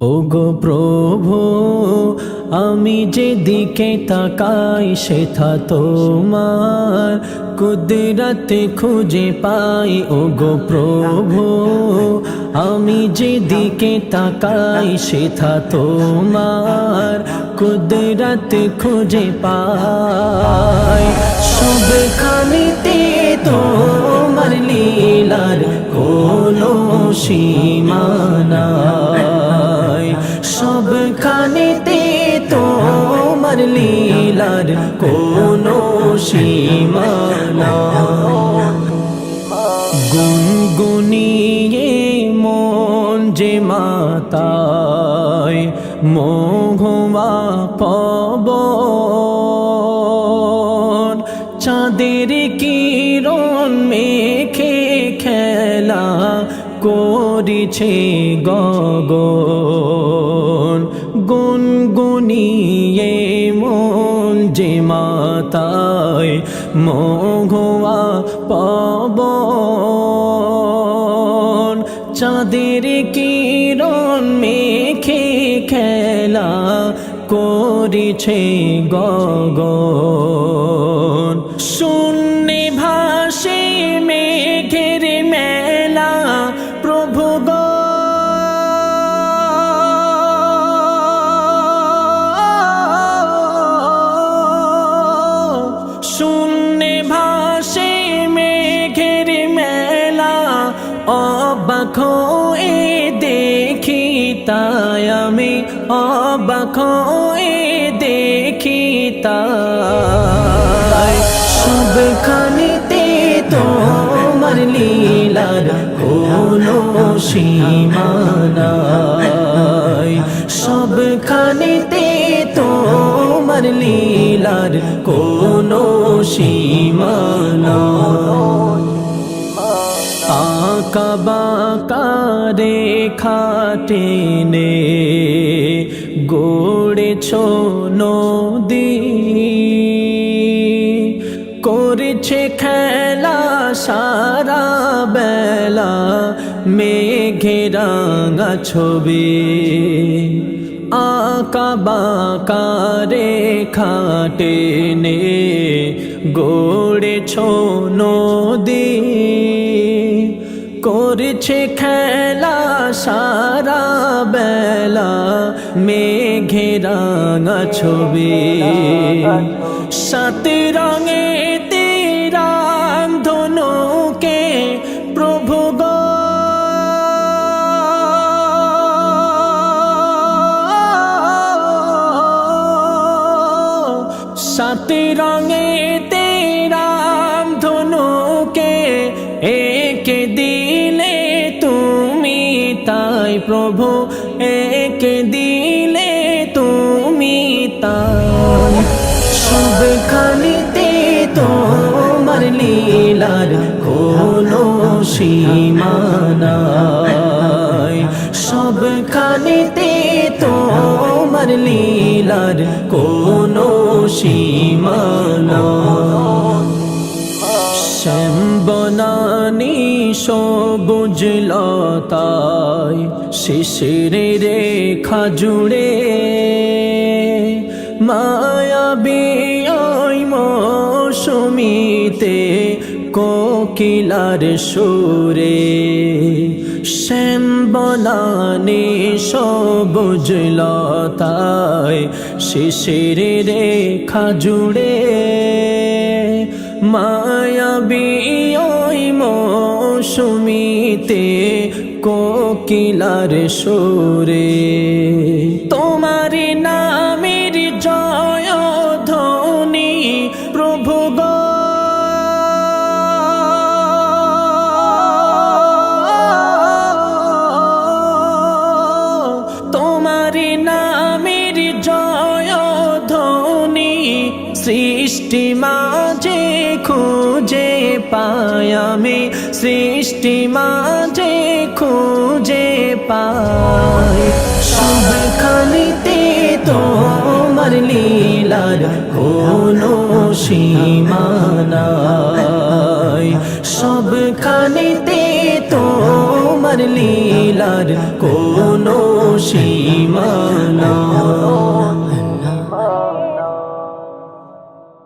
ওগো প্রভু, আমি যেদিকে তাকাই সেথা তোমার কুদরত খুঁজে পাই। ওগো প্রভু, আমি যেদিকে তাকাই সেথা তোমার কুদরত খুঁজে পাই। সবখানিতে তোমার লীলার কোনো সীমানায় কোনো সীমানা গুনগুনিয়ে মন যে মাতায় মোহমা পবন। চাঁদের কিরণ মেখে খেলা করিছে গগন। গুনগুনিয়ে মন যে মাতায় মোঘোয়া পাব চাঁদের কিরণ মেখে খেলা করেছে গগন। শূন্যে অবাক এ দেখি, তাই আমি অবাক এ দেখি, তাই সবখানিতে তোমার লীলার কোনো সীমানায় সবখানিতে তোমার লীলার কোনো সীমানা আঁকা খাটেনে গড়েছ নদী করেছে খেলা সারা বেলা মেঘেরাঙা ছবি আঁকা খাটেনে গড়েছ নদী করছে খেলা সারা বেলা মেঘেরাঙা ছবি। সাত রঙে ধনুকে প্রভু সাত রঙে তাই প্রভু একে দিলে তুমি তাই সবখানিতে তোমার লীলার কোনো সীমানায় সবখানিতে তোমার লীলার কোনো সীমানা শ্যাম বনানি সবুজ শিশির রেখা জুড়ে মায়াবী ওই মৌসুমিতে কোকিলার সুরে শ্যাম বনানি সবুজ শিশির রেখা জুড়ে মায়াবী মৌসুমিতে কোকিলার সুরে। তোমার নামের জয় ধ্বনি, প্রভু গো। তোমার নামের জয় ধ্বনি, সৃষ্টি মাঝে খুঁজে পায়ামি সৃষ্টি মাঝে খুঁজে পায় সব খানিতে তোমার লীলার কোনো সীমানায় সব খানিতে তোমার লীলার কোনো সীমানা